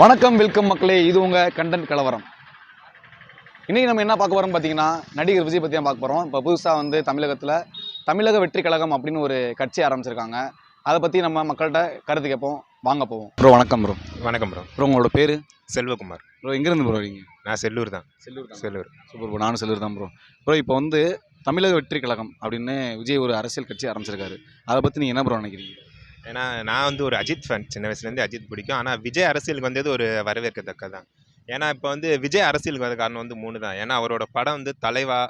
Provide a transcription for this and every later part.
வணக்கம் வெல்கம் மக்களே. இது உங்க கண்டென்ட் கலவரம். இன்னைக்கு நம்ம என்ன பார்க்க போறோம் பார்த்தீங்கன்னா நடிகர் விஜய் பற்றி தான் பார்க்க போகிறோம் இப்போ புதுசாக வந்து தமிழகத்தில் தமிழக வெற்றி கழகம் அப்படின்னு ஒரு கட்சி ஆரம்பிச்சிருக்காங்க. அதை பற்றி நம்ம மக்கள்கிட்ட கருத்து கேட்போம். வாங்க போவோம். ப்ரோ வணக்கம் ப்ரோ. வணக்கம் ப்ரோ. ப்ரோ உங்களோட பேர்? செல்வகுமார். ப்ரோ எங்கேருந்து ப்ரோ வரீங்க? நான் செல்லூர் தான். செல்லூர் செல்லூர். சூப்பர் ப்ரோ நானும் செல்லூர் தான் ப்ரோ. ப்ரோ இப்போ வந்து தமிழக வெற்றி கழகம் அப்படின்னு விஜய் ஒரு அரசியல் கட்சி ஆரம்பிச்சிருக்காரு. அதை பற்றி நீங்கள் என்ன ப்ரோ நினைக்கிறீங்க? ஏன்னா நான் வந்து ஒரு அஜித் ஃபேன் சின்ன வயசுலேருந்து அஜித் பிடிக்கும். ஆனால் விஜய் அரசியலுக்கு வந்தது ஒரு வரவேற்கத்தக்க தான் ஏன்னா இப்போ வந்து விஜய் அரசியலுக்கு வந்த காரணம் வந்து மூணு தான் ஏன்னா அவரோட படம் வந்து தலைவா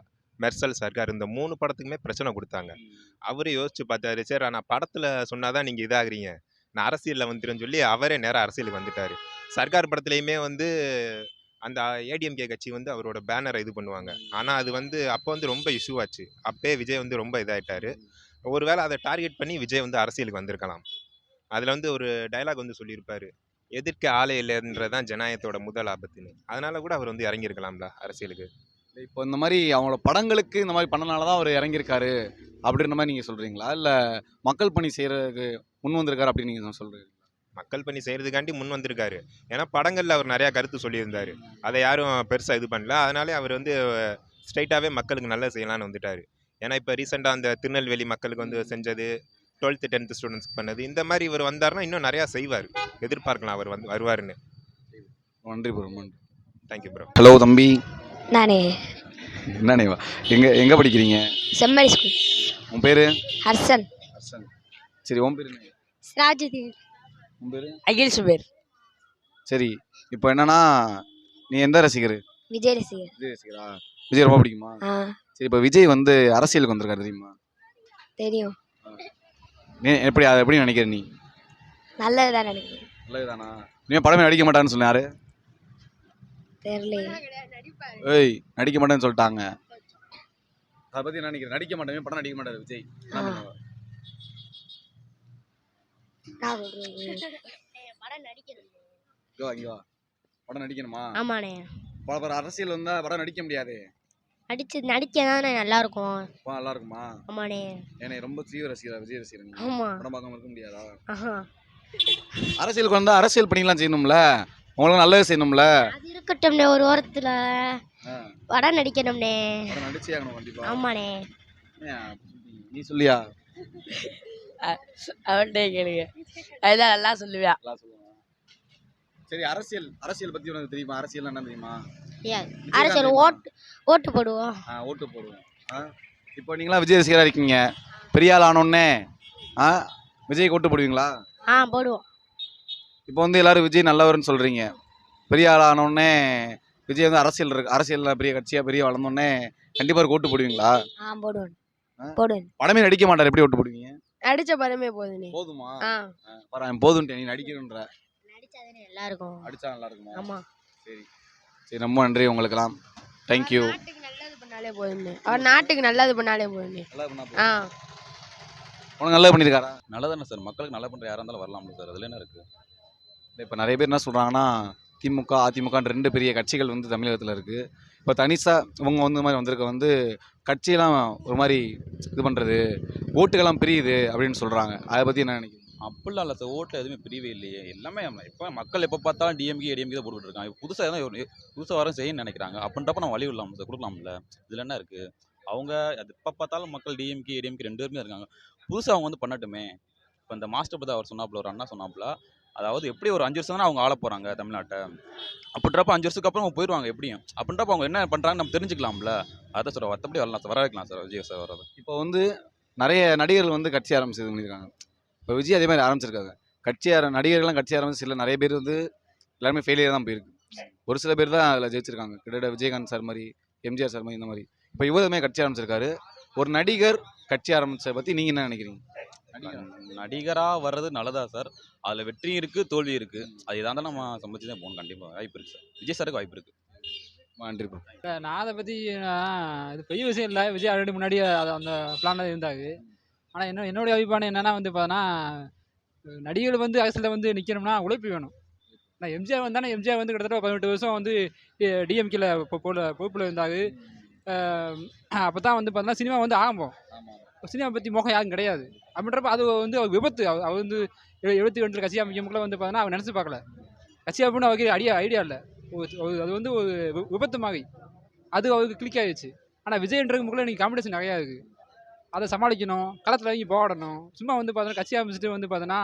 மெர்சல் சர்க்கார் இந்த மூணு படத்துக்குமே பிரச்சனை கொடுத்தாங்க. அவரே யோசிச்சு பார்த்தாரு சரி நான் படத்தில் சொன்னாதான் நீங்கள் இதாகிறீங்க. நான் அரசியலில் வந்துருன்னு சொல்லி அவரே நேராக அரசியலுக்கு வந்துட்டார். சர்க்கார் படத்துலையுமே வந்து அந்த ஏடிஎம்கே கட்சி வந்து அவரோட பேனரை இது பண்ணுவாங்க. ஆனால் அது வந்து அப்போ வந்து ரொம்ப இஷ்யூ ஆச்சு. விஜய் வந்து ரொம்ப இதாகிட்டார் ஒருவேளை அதை டார்கெட் பண்ணி விஜய் வந்து அரசியலுக்கு வந்திருக்கலாம். அதில் வந்து ஒரு டயலாக் வந்து சொல்லியிருப்பாரு. எதிர்க்க ஆளே இல்லைன்றதான் ஜனநாயகத்தோட முதல் ஆபத்துன்னு. அதனால கூட அவர் வந்து இறங்கியிருக்கலாம்ல அரசியலுக்கு. இப்போ இந்த மாதிரி அவங்களோட படங்களுக்கு இந்த மாதிரி பண்ணனால தான் அவர் இறங்கியிருக்காரு அப்படின்ற மாதிரி நீங்கள் சொல்கிறீங்களா இல்லை மக்கள் பணி செய்கிறதுக்கு முன் வந்திருக்காரு அப்படின்னு நீங்கள் சொல்கிறீங்க மக்கள் பணி செய்கிறதுக்காண்டி முன் வந்திருக்காரு. ஏன்னா படங்களில் அவர் நிறையா கருத்து சொல்லியிருந்தாரு. அதை யாரும் பெருசாக இது பண்ணல. அதனாலே அவர் வந்து ஸ்ட்ரைட்டாகவே மக்களுக்கு நல்லது செய்யலாம்னு வந்துட்டார். ஏன்னா இப்போ ரீசெண்டாக அந்த திருநெல்வேலி மக்களுக்கு வந்து செஞ்சது டுவெல்த்து டென்த்து ஸ்டூடெண்ட்ஸ்க்கு பண்ணது இந்த மாதிரி இவர் வந்தாருன்னா இன்னும் நிறையா செய்வார். எதிர்பார்க்கலாம் அவர் வந்து வருவாருன்னு. நன்றி ப்ரோ நன்றி. தேங்க்யூ ப்ரோ ஹலோ தம்பி. நானே. என்னண்ணே எங்கே எங்கே படிக்கிறீங்க? செம்மறி ஸ்கூல் உன் பேர்? ஹர்ஷன். சரி உன் பேர் என்ன ராஜதீர் உன் பேர்? அகில் சுபேர். சரி இப்போ என்னன்னா நீ எந்த ரசிகர்? விஜய் ரசிகர். விஜய் ரசிகரா? விஜய் ரொம்ப பிடிக்குமா? ஆ. சரி இப்போ விஜய் வந்து அரசியலுக்கு வந்திருக்காரு தெரியுமா? தெரியும். நீ எப்படி அதை எப்படி நினைக்கிற நீ? நல்லது தான் நினைக்கிறேன். நல்லதுதானா? நீ படமே நடிக்க மாட்டான்னு சொன்னாரு தெரியலையே. ஏய் நடிக்க மாட்டேன்னு சொல்லிட்டாங்க. அதை பற்றி என்ன நினைக்கிறேன் நடிக்க மாட்டேன் படம் நடிக்க மாட்டாரு விஜய். என்ன ஆ. பண்ணுவார்? நான் சொல்றேன். இங்க வா இங்க வா. படம் நடிக்கணுமா? ஆமாண்ணே. பல பேர் அரசியல் வந்தா படம் நடிக்க முடியாது. நடிச்சு நடிக்க தானே நல்லா இருக்கும் நல்லா இருக்குமா ஆமாண்ணே. ஏன்னா ரொம்ப தீவிர ரசிகரா விஜய் ரசிகர் நீங்க ஆமா. படம் பார்க்காம இருக்க முடியாதா? ஆஹா. அரசியலுக்கு வந்தா அரசியல் பணிலாம் செய்யணும்ல? உங்களுக்கு நல்லது செய்யணும்ல? அது இருக்கட்டும்ண்ணே ஒரு ஓரத்துல படம் நடிக்கணும்ண்ணே. படம் நடிச்சே ஆகணும் கண்டிப்பா. ஆமாண்ணே. ஏன்? நீ சொல்லியா? அவன்கிட்ட கேளுங்க. அதுதான் நல்லா சொல்லுவேன் நல்லா சொல்லுங்க சரி அரசியல் அரசியல் பத்தி உனக்கு தெரியுமா? அரசியல் என்ன தெரியுமா? அரசியல் ஓட்டு ஓட்டு போடுவோம். ஆ ஓட்டு போடுவோம். ஆ? இப்போ நீங்களாம் விஜய் ரசிகராக இருக்கீங்க. பெரிய ஆள் ஆனோடனே ஆ விஜய்க்கு ஓட்டு போடுவீங்களா? ஆ போடுவோம். இப்போ வந்து எல்லாரும் விஜய் நல்லவர்னு சொல்கிறீங்க பெரிய ஆள் ஆனோடனே விஜய் வந்து அரசியல் இருக்கு அரசியலில் பெரிய கட்சியாக பெரிய வளர்ந்தோடனே கண்டிப்பாக ஓட்டு போடுவீங்களா? ஆ போடுவேன் ஆ? போடுவேன் படமே நடிக்க மாட்டார் எப்படி ஓட்டு போடுவீங்க? நடிச்ச படமே போதுமா? ஆ. பரவாயில்ல போதுன்ட்டு நீ நடிக்கணுன்ற. நடிச்சாதானே நல்லா இருக்கும் அடிச்சா நல்லா இருக்குமா? ஆமா. சரி. சரி ரொம்ப நன்றி உங்களுக்கெல்லாம். தேங்க்யூ நாட்டுக்கு நல்லது பண்ணாலே போதுண்ணே அவர் நாட்டுக்கு நல்லது பண்ணாலே பண்ணா ஆ. உனக்கு நல்லா பண்ணியிருக்காரா நல்லதானே சார். மக்களுக்கு நல்லா பண்ணுற யாராக இருந்தாலும் வரலாம்ல சார். அதில் என்ன இருக்குது இப்போ நிறைய பேர் என்ன சொல்கிறாங்கன்னா திமுக அதிமுகன்ற ரெண்டு பெரிய கட்சிகள் வந்து தமிழகத்தில் இருக்குது இப்போ தனிசா இவங்க வந்து இந்த மாதிரி வந்திருக்க வந்து கட்சியெல்லாம் ஒரு மாதிரி இது பண்ணுறது ஓட்டுகள்லாம் பிரியுது அப்படின்னு சொல்கிறாங்க அதை பற்றி என்ன நினைக்கிறீங்க? அப்படிலாம் இல்லை சார். ஓட்டில் எதுவுமே பிரிவே இல்லையே. எல்லாமே இப்போ மக்கள் எப்போ பார்த்தாலும் டிஎம்கே ஏடிஎம்கே தான் போட்டுட்டு இருக்காங்க. இப்போ புதுசாக எதாவது புதுசாக வர செய்யணும்னு நினைக்கிறாங்க. அப்படின்றப்ப நம்ம வழி விடலாம் சார் கொடுக்கலாம்ல? இதில் என்ன இருக்குது அவங்க அது எப்போ பார்த்தாலும் மக்கள் டிஎம்கே ஏடிஎம்கே ரெண்டு பேருமே இருக்காங்க. புதுசாக அவங்க வந்து பண்ணட்டுமே. இப்போ இந்த மாஸ்டர் பற்றி அவர் சொன்னாப்புல ஒரு அண்ணா சொன்னாப்புல அதாவது எப்படி ஒரு அஞ்சு வருஷம் தானே அவங்க ஆள போகிறாங்க தமிழ்நாட்டை? அப்படின்றப்ப அஞ்சு வருஷத்துக்கு அப்புறம் அவங்க போயிடுவாங்க எப்படியும்? அப்படின்றப்ப அவங்க என்ன பண்ணுறாங்கன்னு நம்ம தெரிஞ்சுக்கலாம்ல? அதான் சார் மற்றபடி வரலாம் சார். வர வைக்கலாம் சார் விஜய் சார் வர்றது. இப்போ வந்து நிறைய நடிகர்கள் வந்து கட்சி ஆரம்பிச்சு இது பண்ணியிருக்காங்க. இப்போ விஜய் அதே மாதிரி ஆரம்பிச்சிருக்காங்க. கட்சி ஆர நடிகர்கள்லாம் கட்சி ஆரம்பிச்சு சில நிறைய பேர் வந்து எல்லாருமே ஃபெயிலியர் தான் போயிருக்கு. ஒரு சில பேர் தான் அதில் ஜெயிச்சிருக்காங்க. கிட்டத்தட்ட விஜயகாந்த் சார் மாதிரி எம்ஜிஆர் சார் மாதிரி இந்த மாதிரி. இப்போ இவருமே கட்சி ஆரம்பிச்சிருக்காரு. ஒரு நடிகர் கட்சி ஆரம்பிச்சதை பற்றி நீங்கள் என்ன நினைக்கிறீங்க? நடிகராக வர்றது நல்லதா சார் அதில் வெற்றியும் இருக்குது தோல்வி இருக்குது அது இதாக இருந்தாலும் நம்ம சமைச்சு தான் போகணும். கண்டிப்பாக வாய்ப்பு இருக்குது சார் விஜய் சாருக்கு வாய்ப்பு இருக்குது நன்றி நான் அதை பற்றி இது பெரிய விஷயம் இல்லை. விஜய் ஆல்ரெடி முன்னாடியே அது அந்த பிளானில் இருந்தாங்க ஆனால் என்ன என்னுடைய அபிப்பிராயம் என்னென்னா வந்து பார்த்தோன்னா நடிகர்கள் வந்து அரசியலில் வந்து நிற்கணும்னா உழைப்பு வேணும். நான் எம்ஜிஆர் வந்தானே எம்ஜிஆர் வந்து கிட்டத்தட்ட பதினெட்டு வருஷம் வந்து டிஎம்கேல போல பொறுப்பில் இருந்தாங்க அப்போ தான் வந்து பார்த்தோன்னா சினிமா வந்து ஆரம்பம். சினிமா பற்றி மோகம் யாரும் கிடையாது. அப்படின்றப்ப அது வந்து ஒரு விபத்து. அவர் அவர் வந்து எழுபத்தி ரெண்டு கட்சி அமைக்கமுக்குள்ள வந்து பார்த்தோன்னா அவர் நினச்சி பார்க்கல. கட்சி அப்படின்னு அவருக்கு ஐடியா ஐடியா இல்லை. அது வந்து ஒரு விபத்து மாதிரி. அது அவருக்கு கிளிக் ஆயிடுச்சு. ஆனால் விஜயன்றதுக்குள்ள இன்னைக்கு காம்படிஷன் நிறையா இருக்குது அதை சமாளிக்கணும் களத்தில் இறங்கி போராடணும். சும்மா வந்து பார்த்தோன்னா கட்சி ஆரம்பிச்சுட்டு வந்து பார்த்தோன்னா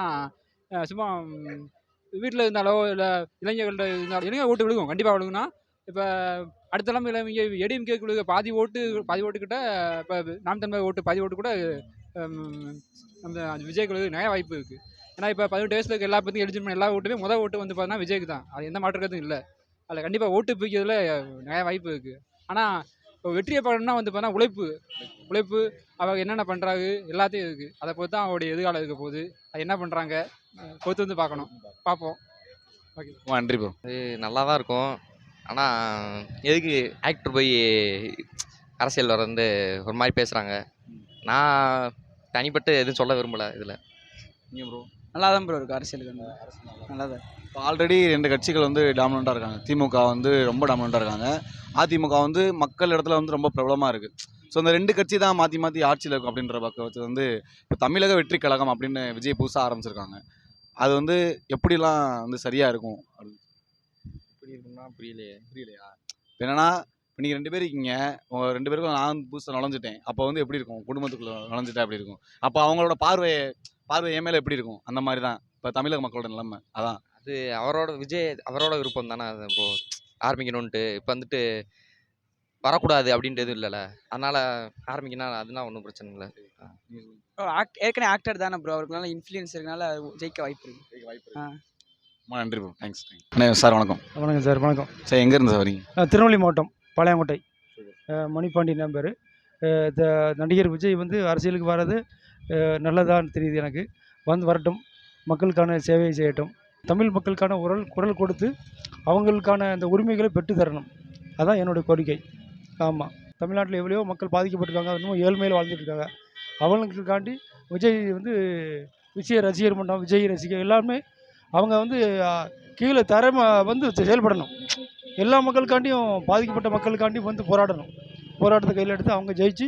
சும்மா வீட்டில் இருந்தாலோ இல்லை இளைஞர்கள்ட்ட இருந்தாலோ இளைஞர் ஓட்டு விழுகும். கண்டிப்பாக விழுகும்னா இப்போ அடுத்த தலைமையில் இங்கே ஏடிஎம்கே விழுக பாதி ஓட்டு பாதி ஓட்டுக்கிட்ட இப்போ நாம் தன்மை ஓட்டு பாதி ஓட்டு கூட அந்த விஜய்க்கு விழுக நிறைய வாய்ப்பு இருக்குது ஏன்னா இப்போ பதினெட்டு வயசுல இருக்க எல்லா பற்றியும் எலிஜிபிள் பண்ண எல்லா ஓட்டுமே முதல் ஓட்டு வந்து பார்த்தோன்னா விஜய்க்கு தான். அது எந்த மாற்று இல்லை. அதில் கண்டிப்பாக ஓட்டு பிடிக்கிறதுல நிறைய வாய்ப்பு இருக்குது ஆனால் இப்போ வெற்றியை பார்க்கணும்னா வந்து பார்த்தா உழைப்பு. உழைப்பு அவங்க என்னென்ன பண்ணுறாங்க எல்லாத்தையும் இருக்குது அதை பொறுத்து தான் அவருடைய எதிர்காலம் இருக்க போகுது. அது என்ன பண்ணுறாங்க பொறுத்து வந்து பார்க்கணும். பார்ப்போம். ரொம்ப நன்றி ப்ரோ அது நல்லா தான் இருக்கும். ஆனால் எதுக்கு ஆக்டர் போய் அரசியல் வர வந்து ஒரு மாதிரி பேசுகிறாங்க நான் தனிப்பட்டு எதுவும் சொல்ல விரும்பலை இதில். நீங்கள் ப்ரோ நல்லா தான் ப்ரோ இருக்கு அரசியலுக்கு வந்து. நல்லா தான் இப்போ ஆல்ரெடி ரெண்டு கட்சிகள் வந்து டாமினண்ட்டாக இருக்காங்க. திமுக வந்து ரொம்ப டாமினண்ட்டாக இருக்காங்க. அதிமுக வந்து மக்கள் இடத்துல வந்து ரொம்ப பிரபலமாக இருக்குது ஸோ இந்த ரெண்டு கட்சி தான் மாற்றி மாற்றி ஆட்சியில் இருக்கும் அப்படின்ற பக்கத்து வந்து இப்போ தமிழக வெற்றி கழகம் அப்படின்னு விஜய் புதுசாக ஆரம்பிச்சிருக்காங்க. அது வந்து எப்படிலாம் வந்து சரியாக இருக்கும்? அப்படி எப்படி இருக்குன்னா புரியலையே. புரியலையா? இப்போ என்னன்னா இப்போ நீங்கள் ரெண்டு பேர் இருக்கீங்க. உங்கள் ரெண்டு பேருக்கும் நான் புதுசாக நுழைஞ்சிட்டேன். அப்போ வந்து எப்படி இருக்கும்? குடும்பத்துக்குள்ள நுழைஞ்சிட்டா எப்படி இருக்கும்? அப்போ அவங்களோட பார்வை பார்வை என் மேலே எப்படி இருக்கும்? அந்த மாதிரி தான். இப்போ தமிழக மக்களோட நிலைமை. அதான். அது அவரோட விஜய் அவரோட விருப்பம் தானே அது இப்போ ஆரம்பிக்கணுன்ட்டு இப்போ வந்துட்டு வரக்கூடாது அப்படின்ட்டு எதுவும் இல்லைல்ல அதனால் ஆரம்பிக்கணும் அதுனா ஒன்றும் பிரச்சனை இல்லை. ஆக்ட் ஏற்கனவே ஆக்டர் தானே ப்ரோ அவருக்கு நல்ல இன்ஃப்ளூயன்ஸ் இருக்கனால ஜெயிக்க வாய்ப்பு இருக்கு. ஆ. ரொம்ப நன்றி ப்ரோ தேங்க்ஸ் அண்ணே சார் வணக்கம். வணக்கம் சார் வணக்கம். சார் எங்கேருந்து சார் வரீங்க? நான் திருநெல்வேலி மாவட்டம் பாளையங்கோட்டை. மணிபாண்டி என் பேர். நடிகர் விஜய் வந்து அரசியலுக்கு வர்றது நல்லதான்னு தெரியுது எனக்கு. வந்து வரட்டும். மக்களுக்கான சேவையை செய்யட்டும். தமிழ் மக்களுக்கான குரல் குரல் கொடுத்து அவங்களுக்கான அந்த உரிமைகளை பெற்று தரணும். அதான் என்னுடைய கோரிக்கை. ஆமாம் தமிழ்நாட்டில் எவ்வளையோ மக்கள் பாதிக்கப்பட்டிருக்காங்க இன்னும் ஏழ்மையில் வாழ்ந்துட்டு இருக்காங்க அவங்களுக்காண்டி விஜய் வந்து விஜய் ரசிகர் மன்றம் விஜய் ரசிகர் எல்லாருமே அவங்க வந்து கீழே தரம வந்து செயல்படணும். எல்லா மக்களுக்காண்டியும் பாதிக்கப்பட்ட மக்களுக்காண்டியும் வந்து போராடணும். போராட்டத்தை கையில் எடுத்து அவங்க ஜெயிச்சு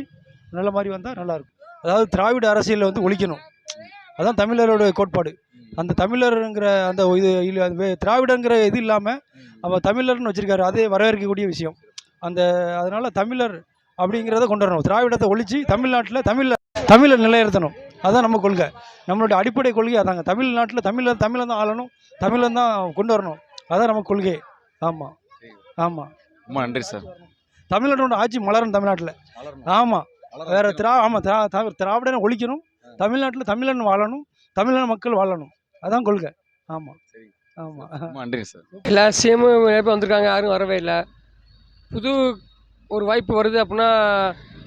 நல்ல மாதிரி வந்தால் நல்லாயிருக்கும் அதாவது திராவிட அரசியலில் வந்து ஒழிக்கணும். அதுதான் தமிழரோட கோட்பாடு. அந்த தமிழருங்கிற அந்த இது இல்ல, திராவிடங்கிற இது இல்லாமல் அவன் தமிழர்னு வச்சுருக்காரு. அதே வரவேற்கக்கூடிய விஷயம். அந்த அதனால் தமிழர் அப்படிங்கிறத கொண்டு வரணும். திராவிடத்தை ஒழிச்சு தமிழ்நாட்டில் தமிழில் தமிழை நிலைநிறுத்தணும். அதான் நம்ம கொள்கை. நம்மளுடைய அடிப்படை கொள்கை அதாங்க. தமிழ்நாட்டில் தமிழர் தமிழை தான் ஆளணும். தமிழை தான் கொண்டு வரணும். அதான் நம்ம கொள்கை. ஆமாம் ஆமாம் ரொம்ப நன்றி சார். தமிழ்நாட்டோட ஆட்சி மலரும் தமிழ்நாட்டில். ஆமாம் வேற திரா ஆமாம் திரா திரா- திராவிடனை ஒழிக்கணும். தமிழ்நாட்டில் தமிழன் வாழணும். தமிழன் மக்கள் வாழணும். அதான் கொள்கை. ஆமாம் ஆமாம் நன்றி சார் எல்லா சிஎம்மும் நிறைய பேர் வந்திருக்காங்க யாரும் வரவே இல்லை. புது ஒரு வாய்ப்பு வருது அப்படின்னா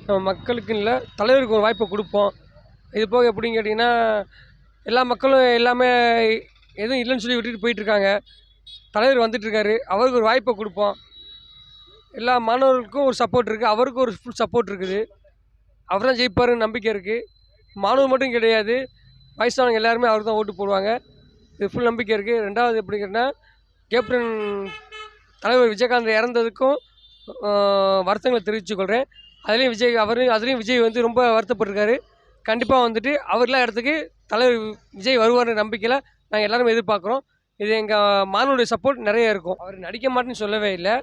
நம்ம மக்களுக்கு இல்லை தலைவருக்கு ஒரு வாய்ப்பை கொடுப்போம். இது போக எப்படின்னு கேட்டிங்கன்னா எல்லா மக்களும் எல்லாமே எதுவும் இல்லைன்னு சொல்லி விட்டுட்டு போயிட்டுருக்காங்க. தலைவர் வந்துட்டுருக்காரு அவருக்கு ஒரு வாய்ப்பை கொடுப்போம். எல்லா மாணவர்களுக்கும் ஒரு சப்போர்ட் இருக்குது அவருக்கும் ஒரு ஃபுல் சப்போர்ட் இருக்குது. அவர் தான் ஜெயிப்பாருன்னு நம்பிக்கை இருக்குது மாணவர் மட்டும் கிடையாது வயசானவங்க எல்லாருமே அவர் தான் ஓட்டு போடுவாங்க. இது ஃபுல் நம்பிக்கை இருக்குது ரெண்டாவது எப்படி கேட்டால் கேப்டன் தலைவர் விஜயகாந்த் இறந்ததுக்கும் வருத்தங்களை தெரிவித்துக்கொள்கிறேன் அதுலேயும் விஜய் அவர் அதுலேயும் விஜய் வந்து ரொம்ப வருத்தப்பட்டிருக்காரு. கண்டிப்பாக வந்துட்டு அவர்லாம் இடத்துக்கு தலைவர் விஜய் வருவார் நம்பிக்கையில் நாங்கள் எல்லாருமே எதிர்பார்க்குறோம். இது எங்கள் மாணவருடைய சப்போர்ட் நிறைய இருக்கும். அவர் நடிக்க மாட்டேன்னு சொல்லவே இல்லை.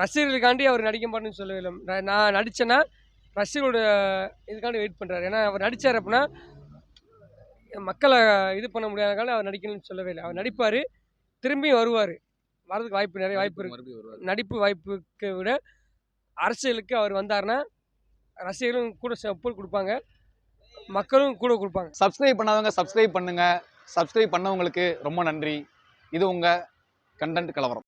ரசிகர்களுக்காண்டி அவர் நடிக்க மாட்டேன்னு சொல்லவே இல்லை. நான் நான் நடித்தேன்னா ரசிகர்களோட இதுக்காண்டி வெயிட் பண்ணுறாரு ஏன்னா அவர் நடித்தார் அப்படின்னா மக்களை இது பண்ண முடியாதனால அவர் நடிக்கணும்னு சொல்லவே இல்லை. அவர் நடிப்பார் திரும்பியும் வருவார். வரதுக்கு வாய்ப்பு நிறைய வாய்ப்பு இருக்குது நடிப்பு வாய்ப்புக்கு விட அரசியலுக்கு அவர் வந்தாருன்னா ரசிகர்களும் கூட சப்போர்ட் கொடுப்பாங்க. மக்களும் கூட கொடுப்பாங்க. சப்ஸ்கிரைப் பண்ணாதவங்க சப்ஸ்கிரைப் பண்ணுங்க. சப்ஸ்கிரைப் பண்ணவங்களுக்கு ரொம்ப நன்றி. இது உங்கள் கண்டென்ட் கலவரம்.